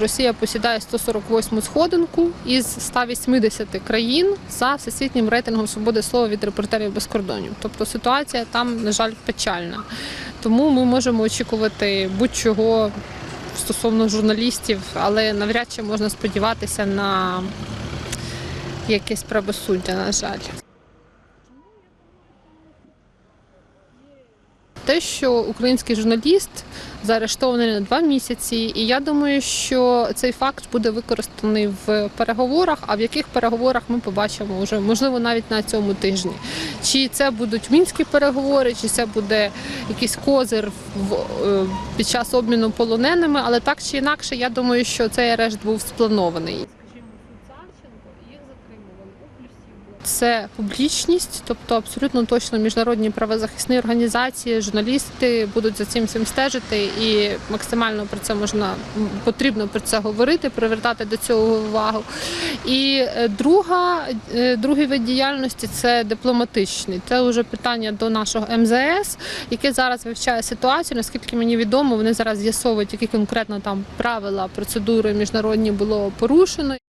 Росія посідає 148 сходинку із 180 країн за всесвітнім рейтингом свободи слова від репортерів без кордонів. Тобто ситуація там, на жаль, печальна. Тому ми можемо очікувати будь-чого стосовно журналістів, але навряд чи можна сподіватися на якесь правосуддя, на жаль. Те, що український журналіст заарештований на два місяці, і я думаю, що цей факт буде використаний в переговорах. А в яких переговорах ми побачимо вже можливо навіть на цьому тижні. Чи це будуть мінські переговори, чи це буде якийсь козир в е, під час обміну полоненими, але так чи інакше, я думаю, що цей арешт був спланований. Це публічність, тобто абсолютно точно міжнародні правозахисні організації, журналісти будуть за цим всім стежити, і максимально про це можна потрібно про це говорити, привертати до цього увагу. І е, друга, е, другий вид діяльності це дипломатичний. Це вже питання до нашого МЗС, яке зараз вивчає ситуацію. Наскільки мені відомо, вони зараз з'ясовують, які конкретно там правила, процедури міжнародні було порушено.